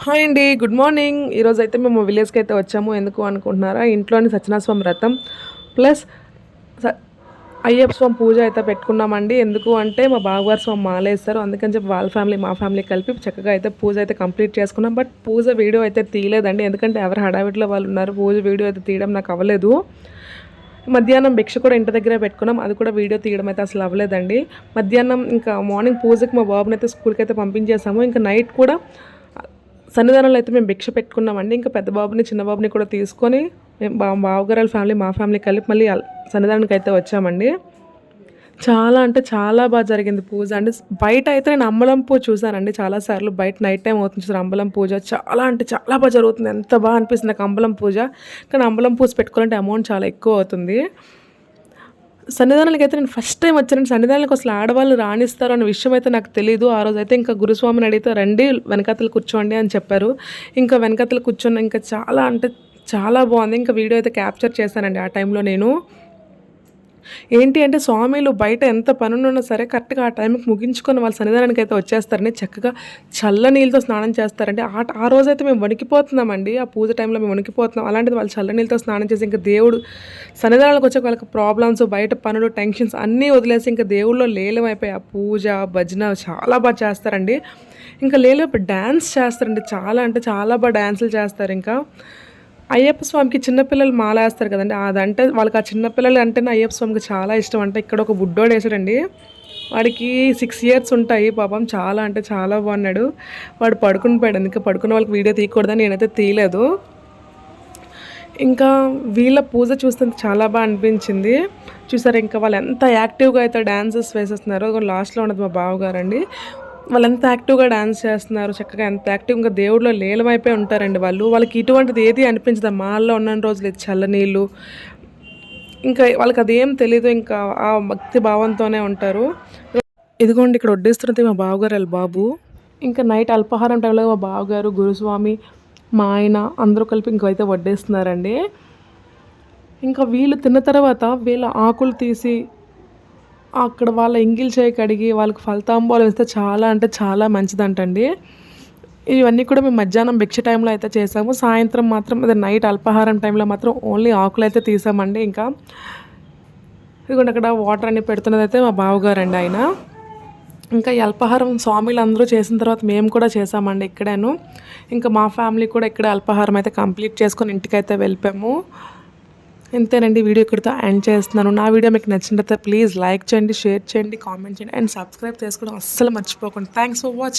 Hi అండి good morning. ఈరోజు అయితే మేము విలేజ్కి అయితే వచ్చాము. ఎందుకు అనుకుంటున్నారా? ఇంట్లోని సత్యనాస్వామి వ్రతం. ప్లస్ స- అయ్యప్ప స్వామి పూజ అయితే పెట్టుకున్నామండి. ఎందుకు అంటే మా బావగారు స్వామి మాలేస్తారు అందుకని చెప్పి వాళ్ళ ఫ్యామిలీ మా ఫ్యామిలీ కలిపి చక్కగా అయితే పూజ అయితే కంప్లీట్ చేసుకున్నాం. బట్ పూజ వీడియో అయితే తీయలేదండి. ఎందుకంటే ఎవరు హడావిడిలో వాళ్ళు ఉన్నారు. పూజ వీడియో అయితే తీయడం నాకు అవ్వలేదు. మధ్యాహ్నం భిక్ష కూడా ఇంటి దగ్గరే పెట్టుకున్నాం. అది కూడా వీడియో తీయడం అయితే అసలు అవ్వలేదండి. మధ్యాహ్నం ఇంకా మార్నింగ్ పూజకి మా బాబునైతే స్కూల్కి అయితే పంపించేసాము ఇంకా నైట్ కూడా సన్నిధానంలో అయితే మేము భిక్ష పెట్టుకున్నామండి. ఇంకా పెద్ద బాబుని చిన్న బాబుని కూడా తీసుకొని మేము బా బావగారాల ఫ్యామిలీ మా ఫ్యామిలీ కలిపి మళ్ళీ సన్నిధానానికి అయితే వచ్చామండి. చాలా అంటే చాలా బాగా జరిగింది పూజ. అండి బయట అయితే నేను అంబలం పూజ చూసానండి. చాలాసార్లు బయట నైట్ టైం అవుతుంది చూసారు అంబలం పూజ. చాలా అంటే చాలా బాగా జరుగుతుంది. ఎంత బాగా అనిపిస్తుంది నాకు అంబలం పూజ. కానీ అంబలం పూజ పెట్టుకోవాలంటే అమౌంట్ చాలా ఎక్కువ అవుతుంది. సన్నిధానాలకి అయితే నేను ఫస్ట్ టైం వచ్చాను. సన్నిధానాలకు అసలు ఆడవాళ్ళు రాణిస్తారు అనే విషయం అయితే నాకు తెలియదు ఆ రోజు అయితే ఇంకా గురుస్వామిని అడిగితే రండి వెనకతలు కూర్చోండి అని చెప్పారు. ఇంకా వెనకతలు కూర్చొని ఇంకా చాలా అంటే చాలా బాగుంది. ఇంకా వీడియో అయితే క్యాప్చర్ చేశానండి ఆ టైంలో నేను. ఏంటి అంటే స్వామిలు బయట ఎంత పనులు ఉన్నా సరే కరెక్ట్గా ఆ టైంకి ముగించుకొని వాళ్ళ సన్నిధానానికి అయితే వచ్చేస్తారని చక్కగా చల్ల నీళ్ళతో స్నానం చేస్తారంటే ఆ ఆ రోజైతే మేము వణికిపోతున్నామండి. ఆ పూజ టైంలో మేము వణికిపోతున్నాం. అలాంటిది వాళ్ళు చల్ల నీళ్ళతో స్నానం చేసి ఇంకా దేవుడు సన్నిధానాలకు వచ్చే వాళ్ళకి ప్రాబ్లమ్స్ బయట పనులు టెన్షన్స్ అన్నీ వదిలేసి ఇంకా దేవుళ్ళో లీలమైపోయి ఆ పూజ భజన చాలా బాగా చేస్తారండి. ఇంకా లేలేపు డ్యాన్స్ చేస్తారండి. చాలా అంటే చాలా బాగా డ్యాన్సులు చేస్తారు ఇంకా. అయ్యప్ప స్వామికి చిన్నపిల్లలు మాల వేస్తారు కదండి. అదంటే వాళ్ళకి ఆ చిన్నపిల్లలు అంటేనే అయ్యప్ప స్వామికి చాలా ఇష్టం. అంటే ఇక్కడ ఒక బుడ్డోడు వేసాడండి. వాడికి సిక్స్ ఇయర్స్ ఉంటాయి పాపం. చాలా అంటే చాలా బాగున్నాడు. వాడు పడుకుని పోయాడు. ఇంకా పడుకున్న వాళ్ళకి వీడియో తీయకూడదని నేనైతే తీయలేదు. ఇంకా వీళ్ళ పూజ చూస్తే చాలా బాగా అనిపించింది. చూసారు ఇంకా వాళ్ళు ఎంత యాక్టివ్గా అయితే డ్యాన్సెస్ వేసేస్తున్నారో. లాస్ట్లో ఉన్నది మా బావగారు అండి వాళ్ళు యాక్టివ్గా డాన్స్ చేస్తున్నారు చక్కగా ఎంత ఇంకా దేవుడిలో లీలమైపోయి ఉంటారండి వాళ్ళు. వాళ్ళకి ఇటువంటిది ఏది అనిపించదు. మాల్లో ఉన్న రోజులు చల్లనీళ్ళు ఇంకా వాళ్ళకి అదేం తెలీదు ఇంకా ఆ భక్తి భావంతోనే ఉంటారు. ఇదిగోండి ఇక్కడ వడ్డిస్తున్నది మా బావగారు వాళ్ళ బాబు. ఇంకా నైట్ అల్పాహారం టైంలో మా బావగారు గురుస్వామి మా ఆయన అందరూ కలిపి ఇంకైతే వడ్డేస్తున్నారండి. ఇంకా వీళ్ళు తిన్న తర్వాత వీళ్ళ ఆకులు తీసి అక్కడ వాళ్ళ ఎంగిల్ చేయి కడిగి వాళ్ళకి ఫలితాంబాలు ఇస్తే చాలా అంటే చాలా మంచిదంటండి. ఇవన్నీ కూడా మేము మధ్యాహ్నం భిక్ష టైంలో అయితే చేసాము. సాయంత్రం మాత్రం అదే నైట్ అల్పాహారం టైంలో మాత్రం ఓన్లీ ఆకులు అయితే తీసామండి ఇంకా. ఇదిగోండి అక్కడ వాటర్ అన్ని పెడుతున్నది అయితే మా బావగారు అండి ఆయన. ఇంకా ఈ అల్పాహారం స్వామిలు అందరూ చేసిన తర్వాత మేము కూడా చేసామండి ఇక్కడేను. ఇంకా మా ఫ్యామిలీ కూడా ఇక్కడే అల్పాహారం అయితే కంప్లీట్ చేసుకొని ఇంటికైతే వెళ్ళిపోయాము. ఇంతేనండి వీడియో ఇక్కడితో ఎండ్ చేస్తున్నాను. నా వీడియో మీకు నచ్చినట్లయితే ప్లీజ్ లైక్ చేయండి షేర్ చేయండి కామెంట్ చేయండి అండ్ సబ్స్క్రైబ్ చేసుకోవడం అస్సలు మర్చిపోకండి. Thanks for watching.